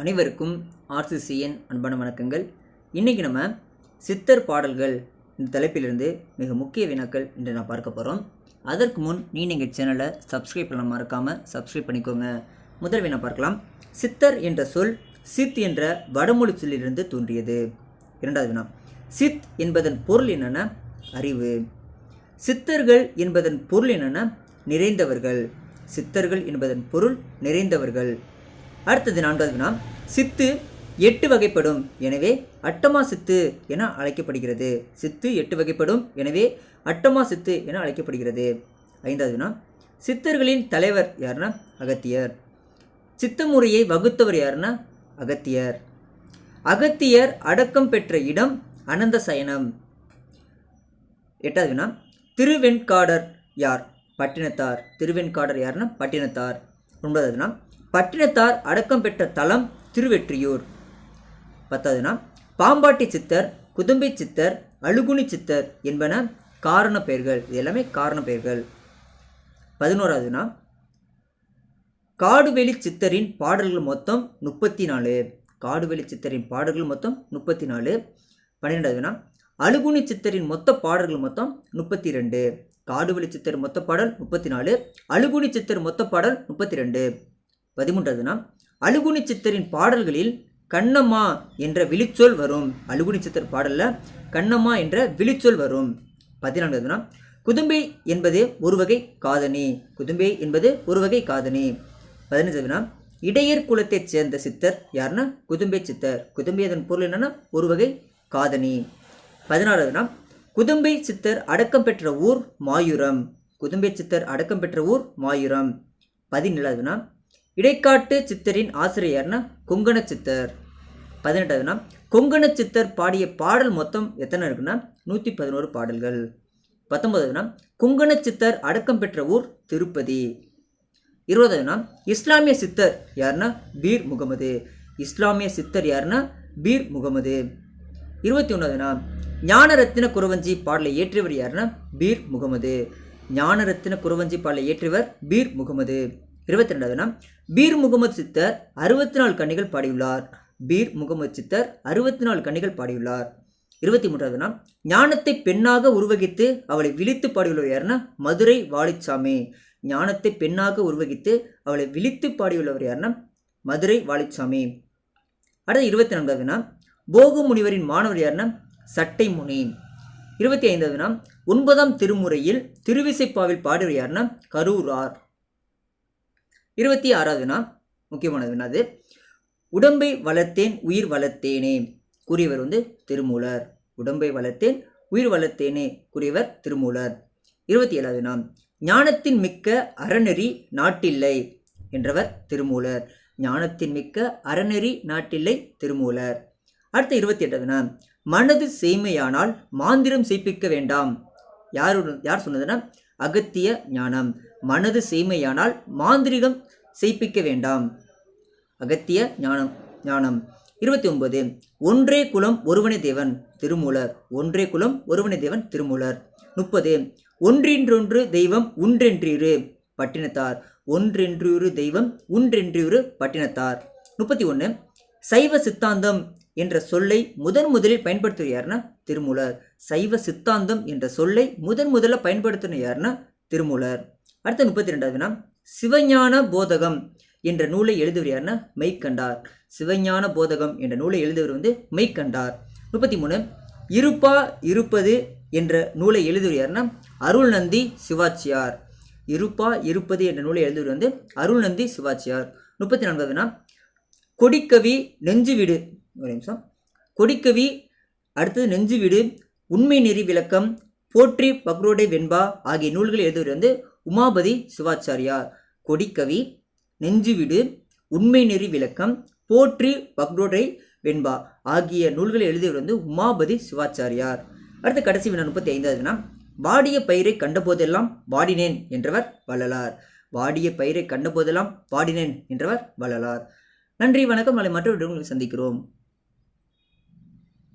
அனைவருக்கும் ஆர்சிசிஎன் அன்பான வணக்கங்கள். இன்றைக்கி நம்ம சித்தர் பாடல்கள் இந்த தலைப்பிலிருந்து மிக முக்கிய வினாக்கள் இன்று நான் பார்க்க போகிறோம் அதற்கு முன் நீங்கள் எங்கள் சேனலை சப்ஸ்கிரைப் பண்ண மறக்காமல் சப்ஸ்கிரைப் பண்ணிக்கோங்க. முதல் வினா பார்க்கலாம். சித்தர் என்ற சொல் சித் என்ற வடமொழி சொல்லிலிருந்து தோன்றியது. இரண்டாவது வினா. சித் என்பதன் பொருள் என்னென்ன? அறிவு. சித்தர்கள் என்பதன் பொருள் என்னென்ன? நிறைந்தவர்கள். சித்தர்கள் என்பதன் பொருள் நிறைந்தவர்கள். அடுத்தது நான்காவது வினா. சித்து எட்டு வகைப்படும். எனவே அட்டமா சித்து என அழைக்கப்படுகிறது. சித்து எட்டு வகைப்படும். எனவே அட்டமா சித்து என அழைக்கப்படுகிறது. ஐந்தாவது வினா. சித்தர்களின் தலைவர் யாருன்னா அகத்தியர். சித்த முறையை வகுத்தவர் யாருன்னா அகத்தியர். அகத்தியர் அடக்கம் பெற்ற இடம் அனந்த சயனம். எட்டாவது வினா. திருவெண்காடர் யார்? பட்டினத்தார். திருவெண்காடர் யாருன்னா பட்டினத்தார். ஒன்பதாவது வினா. பட்டினத்தார் அடக்கம் பெற்ற தலம் திருவெற்றியூர். பத்தாவதுனா பாம்பாட்டி சித்தர் குதும்பை சித்தர் அழுகுனி சித்தர் என்பன காரண பெயர்கள். இது எல்லாமே காரண பெயர்கள். பதினோராவது காடுவெளி சித்தரின் பாடல்கள் மொத்தம் முப்பத்தி நாலு காடுவெளி சித்தரின் பாடல்கள் மொத்தம் முப்பத்தி நாலு பன்னிரெண்டாவதுனா அழுகுனி சித்தரின் மொத்த பாடல்கள் மொத்தம் முப்பத்தி ரெண்டு காடுவெளி சித்தர் மொத்த பாடல் முப்பத்தி நாலு அழுகுனி சித்தர் மொத்த பாடல் முப்பத்தி ரெண்டு பதிமூன்றதுன்னா வினா அழுகுனி சித்தரின் பாடல்களில் கண்ணம்மா என்ற விழிச்சொல் வரும். அழுகுனி சித்தர் பாடலில் கண்ணம்மா என்ற விழிச்சொல் வரும். பதினான்காவது குதும்பை என்பது ஒரு வகை காதணி. குதும்பை என்பது ஒரு வகை காதணி. பதினஞ்சாவதுனா இடையர் குலத்தைச் சேர்ந்த சித்தர் யாருன்னா குதும்பை சித்தர். குதும்பை அதன் பொருள் என்னன்னா? ஒரு வகை காதணி. பதினாறாவதுனா குதும்பை சித்தர் அடக்கம் பெற்ற ஊர் மாயூரம். குதும்பை சித்தர் அடக்கம் பெற்ற ஊர் மாயூரம். பதினேழாவது இடைக்காட்டு சித்தரின் ஆசிரியர்னா கொங்கண சித்தர். பதினெட்டாவதுனா கொங்கண சித்தர் பாடிய பாடல் மொத்தம் எத்தனை இருக்குன்னா? நூற்றி பதினோரு பாடல்கள். பத்தொன்பதுனா கொங்கண சித்தர் அடக்கம் பெற்ற ஊர் திருப்பதி. இருபதுனா இஸ்லாமிய சித்தர் யாருன்னா பீர் முகமது. இஸ்லாமிய சித்தர் யாருன்னா பீர் முகமது. இருபத்தி ஒன்றாவதுனா ஞானரத்தின குரவஞ்சி பாடலை இயற்றியவர் யாருன்னா பீர் முகமது. ஞானரத்தின குரவஞ்சி பாடலை இயற்றியவர் பீர் முகமது. இருபத்தி ரெண்டாவதுனா பீர் முகமது சித்தர் அறுபத்தி நாலு கன்னிகள் பாடியுள்ளார். பீர் முகமது சித்தர் அறுபத்தி நாலு கன்னிகள் பாடியுள்ளார். இருபத்தி மூன்றாவதுனா ஞானத்தை பெண்ணாக உருவகித்து அவளை விழித்து பாடியுள்ளவர் யாருன்னா மதுரை வாலிச்சாமி ஞானத்தை பெண்ணாக உருவகித்து அவளை விழித்து பாடியுள்ளவர் யாருன்னா மதுரை வாலிச்சாமி அடுத்து இருபத்தி நான்காவதுனா போகு முனிவரின் மாணவர் யாருன்னா சட்டை முனி. இருபத்தி ஐந்தாவதுனா ஒன்பதாம் திருமுறையில் திருவிசைப்பாவில் பாடுவர் யாருன்னா கரூரார் இருபத்தி ஆறாவதுனா முக்கியமானது என்னது உடம்பை வளர்த்தேன் உயிர் வளர்த்தேனே கூறியவர் வந்து திருமூலர். உடம்பை வளர்த்தேன் உயிர் வளர்த்தேனே கூறியவர் திருமூலர். இருபத்தி ஏழாவது நாம் ஞானத்தின் மிக்க அறநெறி நாட்டில்லை என்றவர் திருமூலர். ஞானத்தின் மிக்க அறநெறி நாட்டில்லை திருமூலர். அடுத்த இருபத்தி எட்டாவது நாம் மனது செய்மையானால் மாந்திரம் செய்ப்பிக்க வேண்டாம். யார் யார் சொன்னதுன்னா அகத்திய ஞானம். மனது செய்மையானால் மாந்திரிகம் செய்ப்பிக்க வேண்டாம். அகத்திய ஞானம் ஞானம். இருபத்தி ஒன்பது ஒன்றே குலம் ஒருவனே தேவன் திருமூலர். ஒன்றே குலம் ஒருவனை தேவன் திருமூலர். முப்பது. ஒன்றின்றொன்று தெய்வம் உன்றென்றிரு பட்டினத்தார். ஒன்றென்றிரு தெய்வம் உன்றென்றிரு பட்டினத்தார். முப்பத்தி ஒன்று சைவ சித்தாந்தம் என்ற சொல்லை முதன் முதலில் பயன்படுத்துவது யாருன்னா திருமூலர். சைவ சித்தாந்தம் என்ற சொல்லை முதன் முதல்ல பயன்படுத்தின யாருன்னா திருமூலர். அடுத்த முப்பத்தி ரெண்டாவது வினா சிவஞான போதகம் என்ற நூலை எழுதுவர் யாருன்னா மெய்க்கண்டார். சிவஞான போதகம் என்ற நூலை எழுதுவர் வந்து மெய்க்கண்டார். முப்பத்தி மூணு இருப்பா இருப்பது என்ற நூலை எழுதுவர் யாருன்னா அருள்நந்தி சிவாச்சியார். இருப்பா இருப்பது என்ற நூலை எழுதுவர் வந்து அருள்நந்தி சிவாச்சியார். முப்பத்தி நான்காவதுனா கொடிக்கவி நெஞ்சுவிடு ஒரு நிமிஷம். கொடிக்கவி அடுத்தது நெஞ்சுவிடு உண்மை நெறி விளக்கம் போற்றி பக்ரோடை வெண்பா ஆகிய நூல்களை எழுதுவர் வந்து உமாபதி சிவாச்சாரியார். கொடிக்கவி நெஞ்சுவிடு உண்மை நெறி விளக்கம் போற்றி பக்ரோடை வெண்பா ஆகிய நூல்களை எழுதியவர் வந்து உமாபதி சிவாச்சாரியார். அடுத்த கடைசி வினா முப்பத்தி ஐந்தாவதுனா வாடிய பயிரை கண்டபோதெல்லாம் வாடினேன் என்றவர் வள்ளலார். வாடிய பயிரை கண்டபோதெல்லாம் வாடினேன் என்றவர் வள்ளலார். நன்றி வணக்கம். நாளை மற்றொரு சந்திக்கிறோம்.